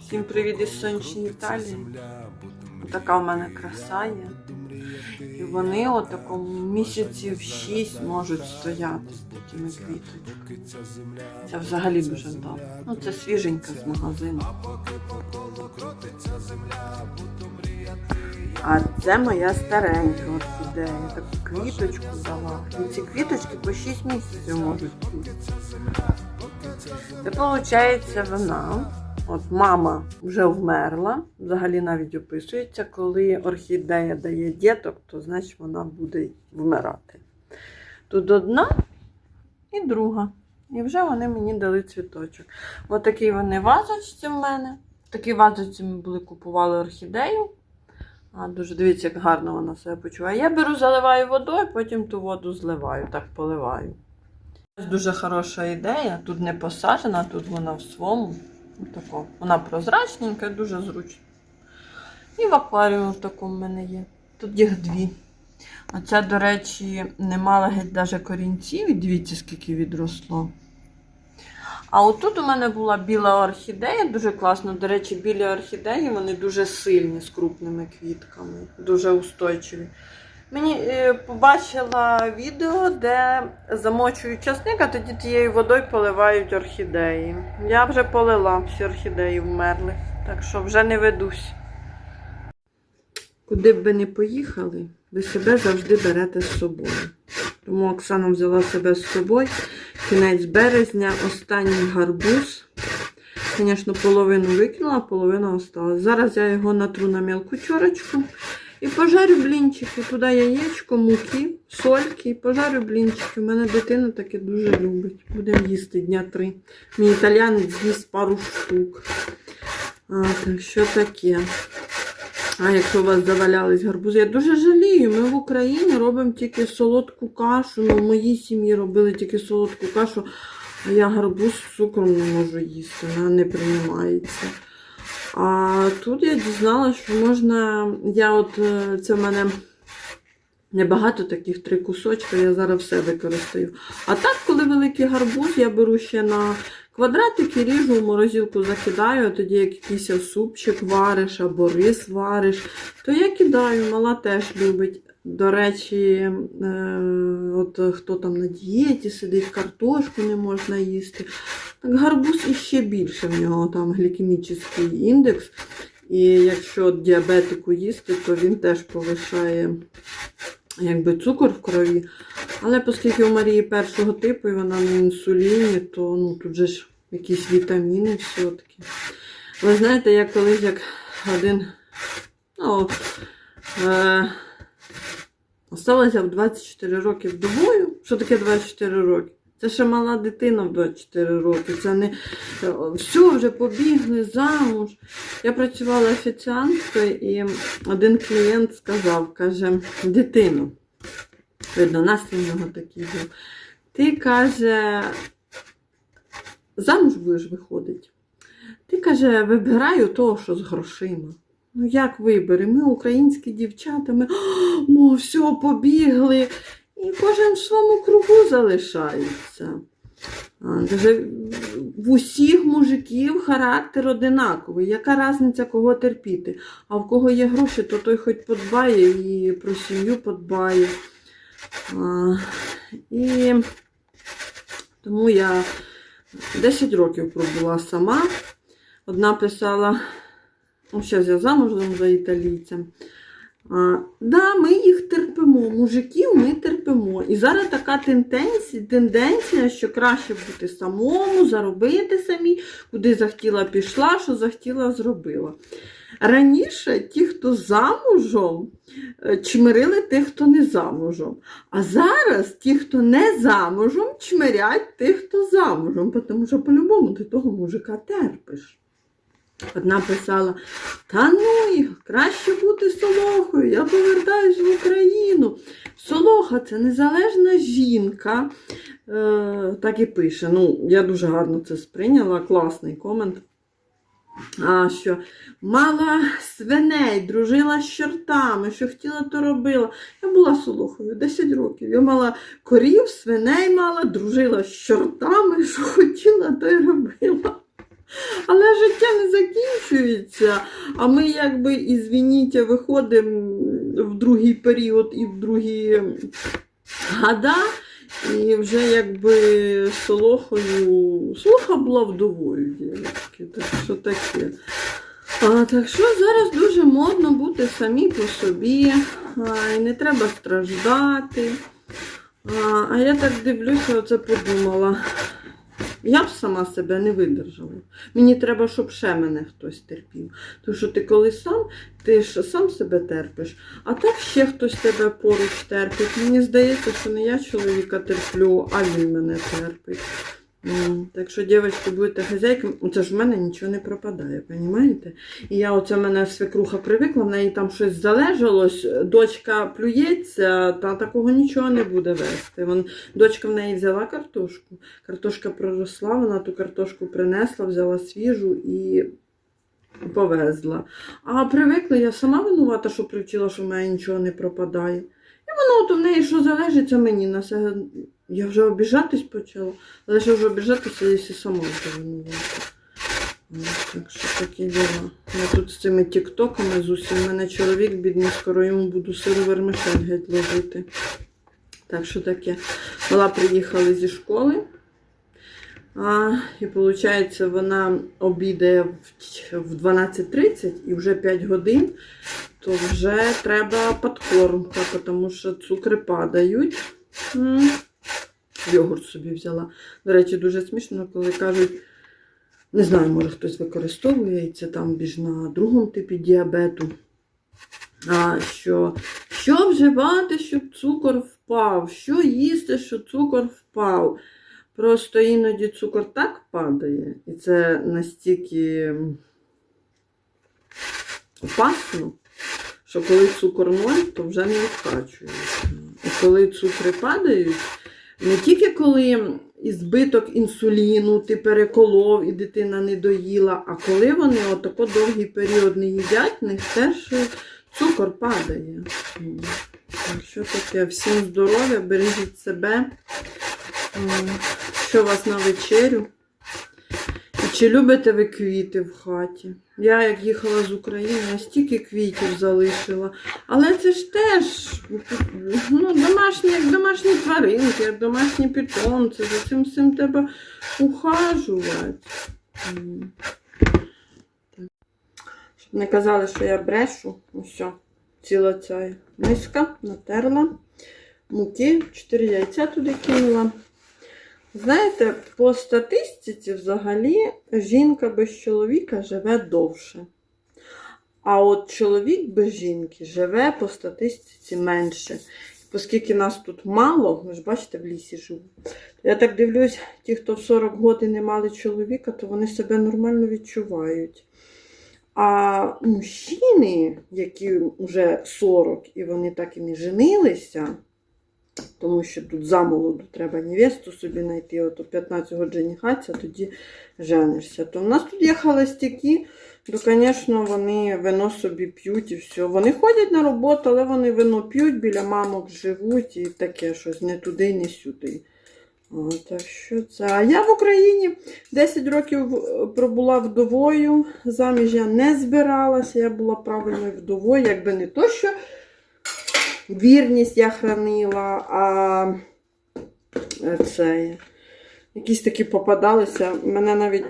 Всім привіт із сонячної Італії. Така в мене краса є. І вони у такому місяців 6 можуть стояти з такими квіточками. Це взагалі дуже добре. Ну, це свіженька з магазину. А це моя старенька орхідея. Таку квіточку дала. І ці квіточки по 6 місяців можуть бути. Це виходить вона. От мама вже вмерла, взагалі навіть описується, коли орхідея дає діток, то значить вона буде вмирати. Тут одна і друга. І вже вони мені дали цвіточок. Ось такі вони вазочці в мене. В такій вазочці ми були купували орхідею. А, дуже дивіться, як гарно вона себе почуває. Я беру, заливаю водою, потім ту воду зливаю, так поливаю. Дуже хороша ідея. Тут не посаджена, тут вона в своєму. Отако. Вона прозрачненька, дуже зручна. І в акваріумі такому в мене є. Тут їх дві. А ця, до речі, не мала геть навіть корінців, і дивіться, скільки відросло. А отут у мене була біла орхідея, дуже класно. До речі, білі орхідеї вони дуже сильні з крупними квітками, дуже устойчиві. Мені е, побачила відео, де замочують часник, а тоді тією водою поливають орхідеї. Я вже полила, всі орхідеї вмерли, так що вже не ведусь. Куди б ви не поїхали, ви себе завжди берете з собою. Тому Оксана взяла себе з собою. Кінець березня, останній гарбуз. Звісно, половину викинула, половина осталась. Зараз я його натру на мілку чорочку. І пожарю блінчики, туди яєчко, муки, сольки, і пожарю блінчики. У мене дитина таке дуже любить. Будемо їсти дня три. Мій італіянець з'їсть пару штук. А, так що таке? А якщо у вас завалялись гарбузи, я дуже жалію. Ми в Україні робимо тільки солодку кашу. Ну, в моїй сім'ї робили тільки солодку кашу, а я гарбуз з цукром не можу їсти, вона не приймається. А тут я дізналася, що можна. Я от е, це в мене небагато таких три кусочка, я зараз все використаю. А так, коли великий гарбуз, я беру ще на квадратики, ріжу в морозилку закидаю, а тоді як якийсь супчик вариш або рис вариш, то я кидаю, мала теж любить. До речі, е, от хто там на дієті сидить, картошку не можна їсти. Так гарбуз іще більше в нього там глікемічний індекс. І якщо діабетику їсти, то він теж повишає якби, цукор в крові. Але оскільки у Марії першого типу і вона на інсуліні, то ну, тут же ж якісь вітаміни все-таки. Ви знаєте, я колись як один. ну, е, Осталася в 24 роки вдовою. Що таке 24 роки? Це ще мала дитина в 24 роки. Це не все вже побігли замуж. Я працювала офіціанткою, і один клієнт сказав, каже, дитину. Видно, настрій в нього такий був. Ти каже, замуж будеш виходити. Ти каже, вибираю того, що з грошима. Ну, як вибери? Ми українські дівчата, ми о, все, побігли. І кожен в своєму кругу залишається. А, каже, в усіх мужиків характер одинаковий. Яка різниця кого терпіти? А в кого є гроші, то той хоч подбає і про сім'ю подбає. А, і тому я 10 років пробула сама. Одна писала. Ну, зараз я замужем за італійцем. А, да, ми їх терпимо. Мужиків ми терпимо. І зараз така тенденція, тенденція, що краще бути самому, заробити самі, куди захотіла пішла, що захотіла зробила. Раніше ті, хто замужем, е, чмирили тих, хто не замужем. А зараз ті, хто не замужем, чмирять тих, хто замужем, тому що по-любому ти того мужика терпиш. Одна писала: Та ну краще бути солохою, я повертаюсь в Україну. Солоха це незалежна жінка. Е, так і пише. Ну, я дуже гарно це сприйняла, класний комент. А що мала свиней, дружила з чортами, що хотіла, то робила. Я була солохою 10 років. Я мала корів, свиней мала, дружила з чортами, що хотіла, то й робила. Але життя не закінчується, а ми якби, ізвініть, виходимо в другий період і в другі года, і вже якби солохою, солоха була вдовою дівчатки, так що таке. А, так що зараз дуже модно бути самі по собі, а, і не треба страждати. А, а я так дивлюся, оце подумала. Я б сама себе не видержала. Мені треба, щоб ще мене хтось терпів. Тому що ти коли сам, ти ж сам себе терпиш, а так ще хтось тебе поруч терпить. Мені здається, що не я чоловіка терплю, а він мене терпить. Так що, дівчатки, будете хазяйками, це ж в мене нічого не пропадає, розумієте? І я оце мене свекруха привикла, в неї там щось залежалось, дочка плюється, та такого нічого не буде вести. Вон, дочка в неї взяла картошку, картошка проросла, вона ту картошку принесла, взяла свіжу і повезла. А привикла, я сама винувата, що привчила, що в мене нічого не пропадає. Воно от в неї що залежить, а мені на це. Я вже обіжатись почала, але ж вже обіжатися, якщо сама. Ну, Так що такі діла. Я тут з цими тіктоками з усім. У мене чоловік бідний, скоро йому буду сиру вермишель геть ложити. Так що таке. Мала приїхали зі школи. А, і виходить, вона обідає в 12.30 і вже 5 годин, то вже треба підкормка, тому що цукри падають. М. Йогурт собі взяла. До речі, дуже смішно, коли кажуть, не знаю, може хтось використовує, і це там більш на другому типі діабету. А, що, що вживати, щоб цукор впав? Що їсти, щоб цукор впав? Просто іноді цукор так падає, і це настільки опасно, що коли цукор ноль, то вже не відкачується. І коли цукри падають, не тільки коли ізбиток інсуліну ти переколов і дитина не доїла, а коли вони отако довгий період не їдять, в них теж цукор падає. Так що таке? Всім здоров'я, бережіть себе. Що вас на вечерю? Чи любите ви квіти в хаті? Я як їхала з України, я стільки квітів залишила. Але це ж теж ну, домашні, як домашні тваринки, як домашні питомці. За цим всім треба ухажувати. Щоб не казали, що я брешу. Ось, ціла ця миска натерла. Муки, 4 яйця туди кинула. Знаєте, по статистиці взагалі жінка без чоловіка живе довше. А от чоловік без жінки живе по статистиці менше. Оскільки нас тут мало, ви ж бачите, в лісі живу. Я так дивлюсь, ті, хто в 40 років не мали чоловіка, то вони себе нормально відчувають. А мужчини, які вже 40 і вони так і не женилися, тому що тут замолоду треба невесту собі знайти, от у 15 років женихатися, тоді женишся. То в нас тут є холостяки, то, звісно, вони вино собі п'ють і все. Вони ходять на роботу, але вони вино п'ють, біля мамок живуть і таке щось не туди, не сюди. О, так що це. А я в Україні 10 років е, пробула вдовою. Заміж я не збиралася, я була правильною вдовою, якби не то, що вірність я хранила, а е, це якісь такі попадалися. Мене навіть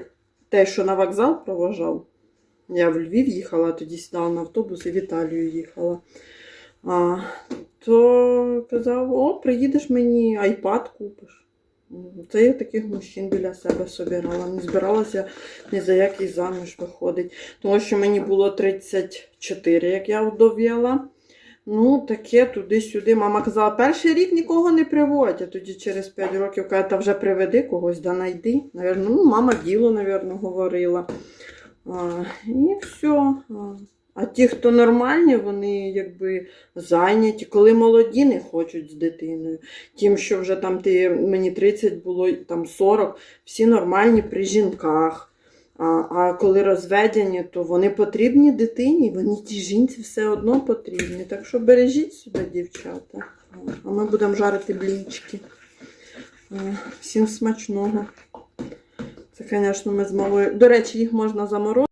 те, що на вокзал проважав. Я в Львів їхала, тоді сідала на автобус і в Італію їхала. А, то казав, о, приїдеш мені айпад купиш. Це я таких мужчин біля себе собирала. Не збиралася ні за який заміж виходить. Тому що мені було 34, як я вдов'яла. Ну, таке туди-сюди. Мама казала, перший рік нікого не приводь, а тоді через 5 років каже, та вже приведи когось, да найди. Навірно, ну, мама діло, навірно, говорила. А, і все. А ті, хто нормальні, вони якби зайняті, коли молоді не хочуть з дитиною. Тим, що вже там ти, мені 30 було, там 40, всі нормальні при жінках. А, коли розведені, то вони потрібні дитині, вони тій жінці все одно потрібні. Так що бережіть себе, дівчата. А ми будемо жарити блінчики. Всім смачного. Це, звісно, ми з малою. До речі, їх можна заморозити.